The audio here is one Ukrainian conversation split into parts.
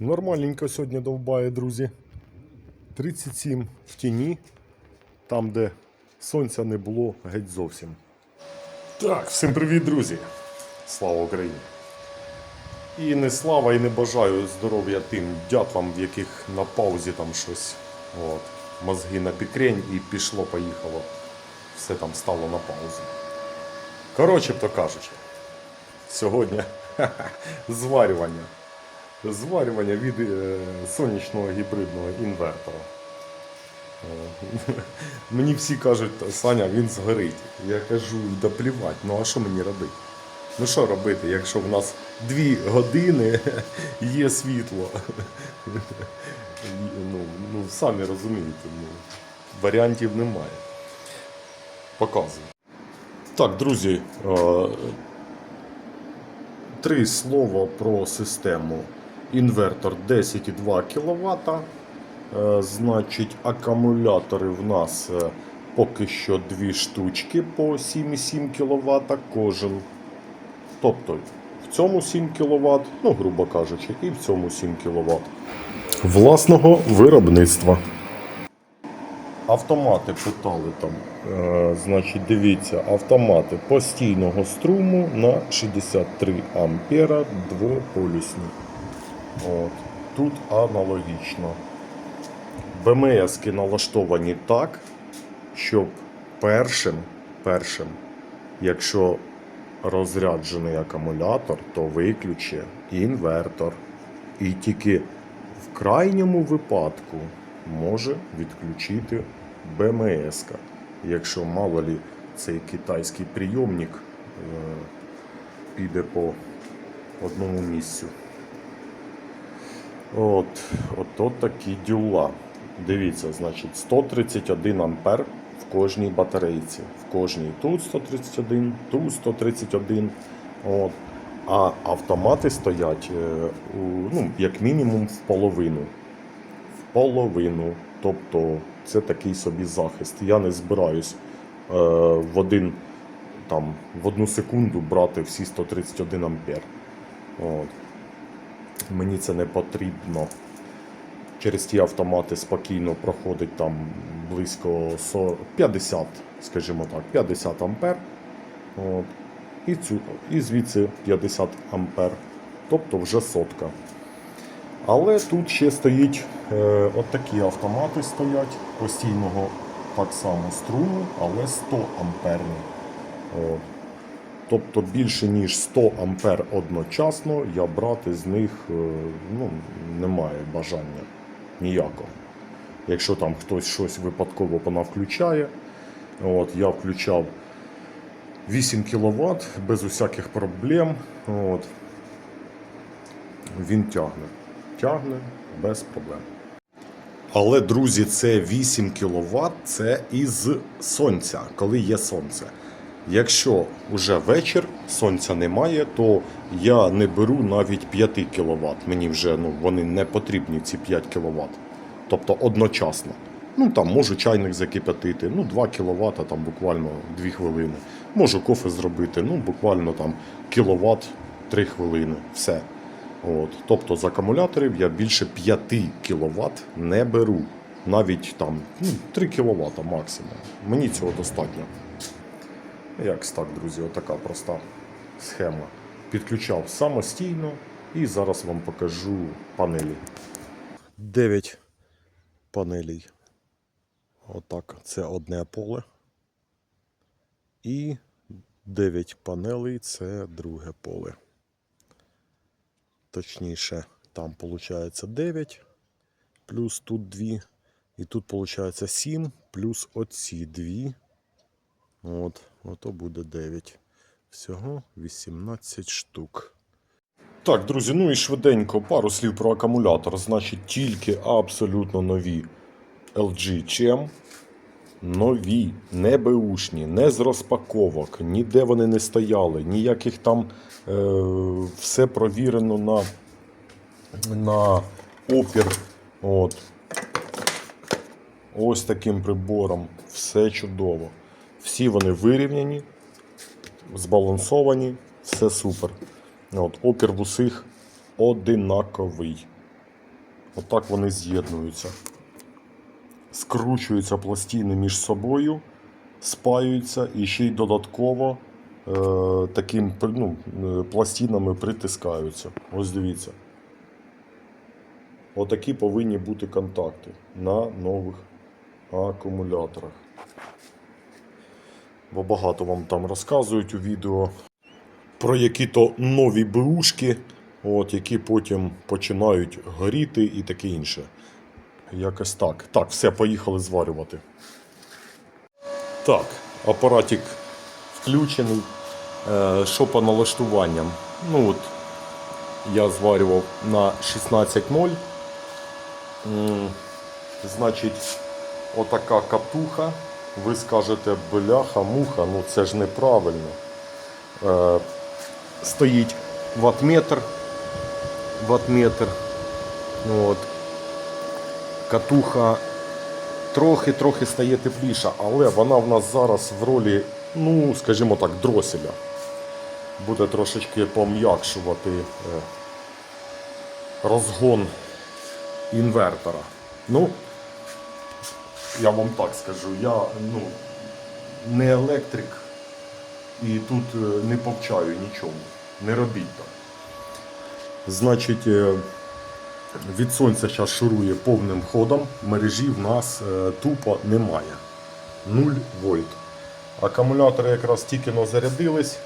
Нормальненько сьогодні довбає, друзі. 37 в тіні, там, де сонця не було геть зовсім. Так, всім привіт, друзі! Слава Україні! І не слава, і не бажаю здоров'я тим дятлам, в яких на паузі там щось. От, мозги на пікрень і пішло-поїхало. Все там стало на паузу. Коротше то кажучи, сьогодні зварювання. Зварювання від е, сонячного гібридного інвертора. Е, Мені всі кажуть, Саня, він згорить. Я кажу, да плівать, ну а що мені робити? Ну що робити, якщо в нас дві години є світло? Ну, ну самі розумієте, ну, варіантів немає. Показую. Так, друзі, е, три слова про систему. Інвертор 10,2 кВт. Е, Значить, акумулятори в нас е, поки що дві штучки по 7,7 кВт кожен. Тобто в цьому 7 кВт, ну, грубо кажучи, і в цьому 7 кВт. Власного виробництва. Автомати питали там. Е, значить, дивіться, автомати постійного струму на 63 ампера двополюсні. От. Тут аналогічно. БМСки налаштовані так, щоб першим, першим, якщо розряджений акумулятор, то виключить інвертор. І тільки в крайньому випадку може відключити БМС. Якщо мало лі цей китайський прийомник е, піде по одному місцю. От, от, от такі діла. Дивіться, значить, 131 ампер в кожній батарейці. В кожній тут 131, тут 131. От. А автомати стоять е, ну, як мінімум в половину. В половину. Тобто це такий собі захист. Я не збираюсь е, в один там, в одну секунду брати всі 131 ампер. От. Мені це не потрібно. Через ті автомати спокійно проходить там близько 40, 50, скажімо так, 50 ампер. От. І, цю, і звідси 50 ампер. Тобто вже сотка. Але тут ще стоїть е, от такі автомати стоять постійного так само струму, але 100 амперні. От. Тобто більше ніж 100 ампер одночасно я брати з них е, ну, немає бажання ніякого. Якщо там хтось щось випадково понавключає, от, я включав 8 кВт без усяких проблем. От, він тягне. Тягне без проблем. Але, друзі, це 8 кВт це із сонця, коли є сонце. Якщо вже вечір, сонця немає, то я не беру навіть 5 кВт. Мені вже ну, вони не потрібні, ці 5 кВт. Тобто одночасно. Ну там можу чайник закипятити, ну 2 кВт, там буквально 2 хвилини. Можу кофе зробити, ну буквально там кіловат 3 хвилини. Все. От. Тобто з акумуляторів я більше 5 кВт не беру. Навіть там ну, 3 кВт максимум. Мені цього достатньо. Якось так, друзі, отака проста схема. Підключав самостійно і зараз вам покажу панелі. 9 панелей. Отак, це одне поле. І 9 панелей це друге поле. Точніше, там виходить 9, плюс тут 2. І тут виходить 7, плюс оці 2. От, ото буде 9. Всього 18 штук. Так, друзі, ну і швиденько пару слів про акумулятор. Значить, тільки абсолютно нові LG CHEM. Нові, не беушні, не з розпаковок, ніде вони не стояли, ніяких там е, все провірено на, на опір. От. Ось таким прибором. Все чудово. Всі вони вирівняні, збалансовані, все супер. От, опір в усіх одинаковий. Отак вони з'єднуються. Скручуються пластини між собою, спаюються і ще й додатково е, таким ну, е, пластинами притискаються. Ось дивіться. Отакі повинні бути контакти на нових акумуляторах. Бо багато вам там розказують у відео про які-то нові бушки, от, які потім починають горіти і таке інше. Якось так. Так, все, поїхали зварювати. Так, апаратик включений. Е, що по налаштуванням? Ну от, я зварював на 16.0. Значить, отака катуха. Ви скажете, бляха, муха, ну це ж неправильно. Е, стоїть ватметр. Ватметр. От. Катуха трохи-трохи стає тепліша, але вона в нас зараз в ролі, ну, скажімо так, дроселя. Буде трошечки пом'якшувати е, розгон інвертора. Ну, я вам так скажу, я ну, не електрик і тут е, не повчаю нічому. Не робіть так. Значить, е, від сонця зараз шурує повним ходом. Мережі в нас е, тупо немає. 0 вольт. Акумулятори якраз тільки зарядились.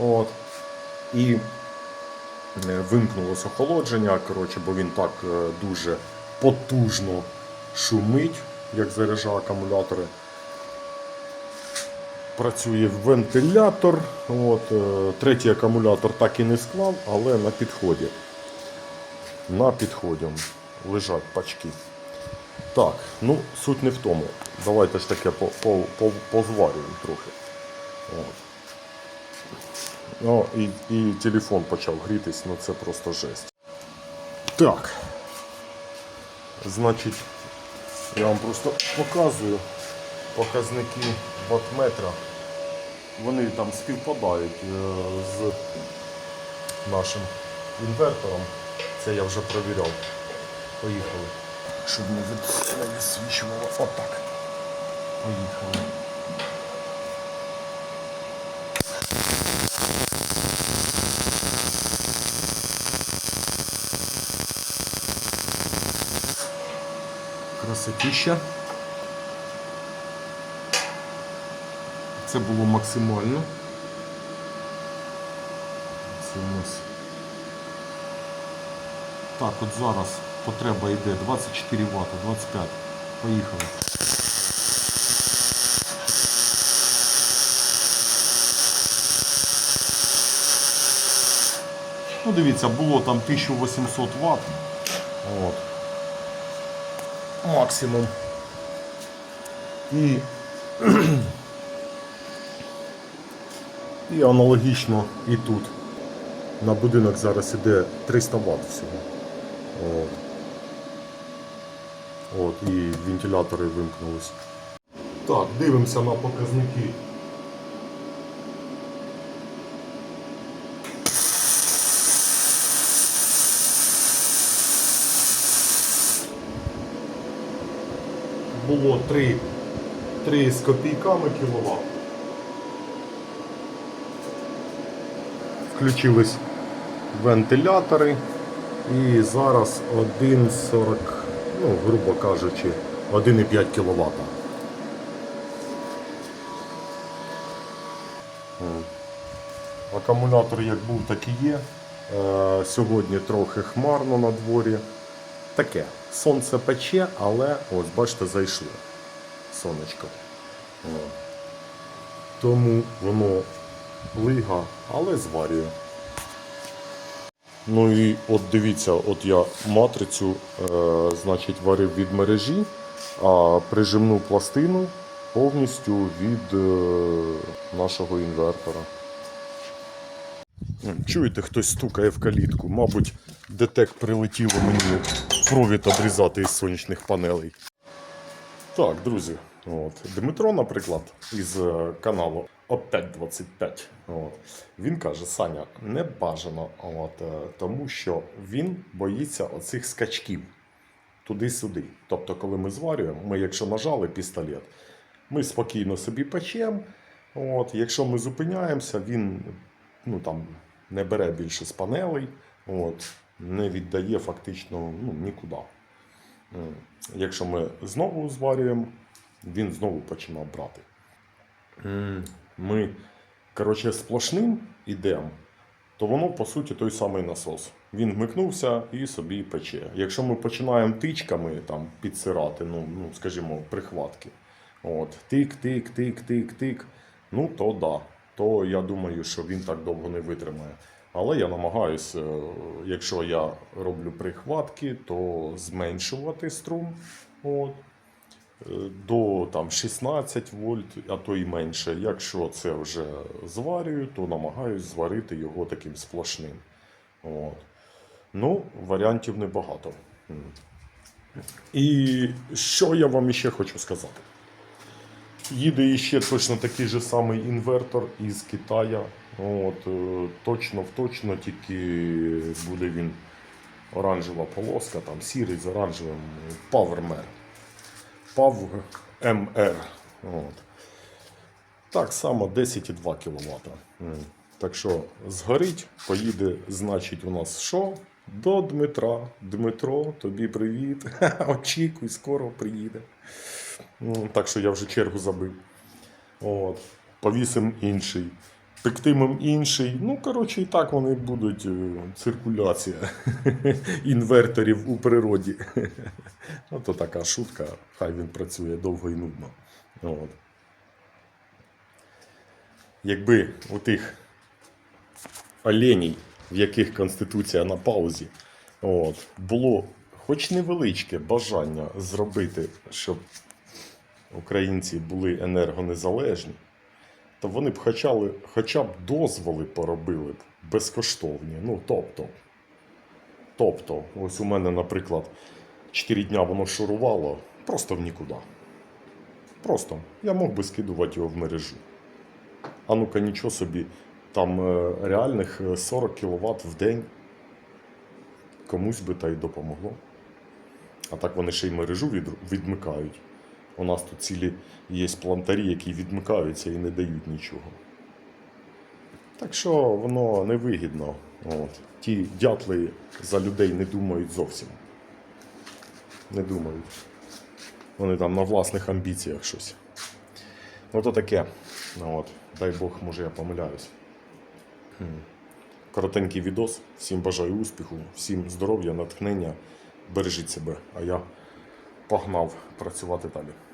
От, і вимкнулося охолодження, коротше, бо він так дуже потужно шумить, як заряджає акумулятори. Працює вентилятор. От, е, третій акумулятор так і не склав, але на підході. На підході лежать пачки. Так, ну суть не в тому. Давайте ж таке по- по- по- позварюємо трохи. От. О, і, і телефон почав грітись, ну це просто жесть. Так. Значить, я вам просто показую показники ватметра. Вони там співпадають е, з нашим інвертором. Це я вже провіряв. Поїхали. Щоб не відсвічувало. Отак. Поїхали. Красотища. Це було максимально. Це у нас. Так, от зараз потреба йде 24 Вт, 25. Поїхали. Ну, дивіться, було там 1800 Вт. От. Максимум. І І аналогічно і тут. На будинок зараз іде 300 Вт всього. От. От, і вентилятори вимкнулись. Так, дивимося на показники. Було 3, 3 з копійками кіловат. Включились вентилятори і зараз 1,40, ну, грубо кажучи, 1,5 кВт. Акумулятор як був, так і є. Е, Сьогодні трохи хмарно на дворі. Таке. Сонце пече, але ось бачите, зайшло сонечко. О. Тому воно лига, але зварює. Ну і от дивіться, от я матрицю е, значить, варив від мережі, а прижимну пластину повністю від е, нашого інвертора. Чуєте, хтось стукає в калітку. Мабуть, детек прилетіло мені провід обрізати із сонячних панелей. Так, друзі, от. Дмитро, наприклад, із е, каналу ОП25. От. Він каже: Саня, не бажано, от, е, тому що він боїться оцих скачків. туди-сюди. Тобто, коли ми зварюємо, ми, якщо нажали пістолет, ми спокійно собі печемо. От, якщо ми зупиняємося, він ну, там, не бере більше з панелей, от, не віддає фактично ну, нікуди. Якщо ми знову зварюємо, він знову починав брати. Ми, коротше, сплошним ідемо, то воно по суті той самий насос. Він вмикнувся і собі пече. Якщо ми починаємо тичками там, підсирати, ну, ну, скажімо, прихватки, от, тик, тик, тик, тик, тик, ну то да. То я думаю, що він так довго не витримає. Але я намагаюся, якщо я роблю прихватки, то зменшувати струм. От, е, до там, 16 вольт, а то і менше. Якщо це вже зварюю, то намагаюсь зварити його таким сплошним. От. Ну, варіантів небагато. І що я вам ще хочу сказати? Їде іще точно такий же самий інвертор із Китая. От, е, точно в точно, тільки буде він оранжева полоска, там сірий з оранжевим PowerMer. PAV MR. От. Так само 10,2 кВт. Так що згорить, поїде, значить, у нас що? До Дмитра. Дмитро, тобі привіт. Очікуй, скоро приїде. Так що я вже чергу забив. От. Повісим інший. Пектимем інший. Ну, коротше, і так вони будуть е, циркуляція інверторів у природі. Ото така шутка, хай він працює довго і нудно. От. Якби у тих оленій, в яких Конституція на паузі, от, було хоч невеличке бажання зробити, щоб українці були енергонезалежні, то вони б хочали, хоча б дозволи поробили б безкоштовні. Ну, тобто, тобто, ось у мене, наприклад, 4 дня воно шурувало просто в нікуди. Просто я мог би скидувати його в мережу. А ну-ка, нічого собі, там е, реальних е, 40 кВт в день. Комусь би та й допомогло. А так вони ще й мережу відмикають. У нас тут цілі є плантарі, які відмикаються і не дають нічого. Так що воно невигідно. От. Ті дятли за людей не думають зовсім. Не думають. Вони там на власних амбіціях щось. Ну то таке. От. Дай Бог, може я помиляюсь. Коротенький відос. Всім бажаю успіху, всім здоров'я, натхнення. Бережіть себе. А я погнав працювати далі.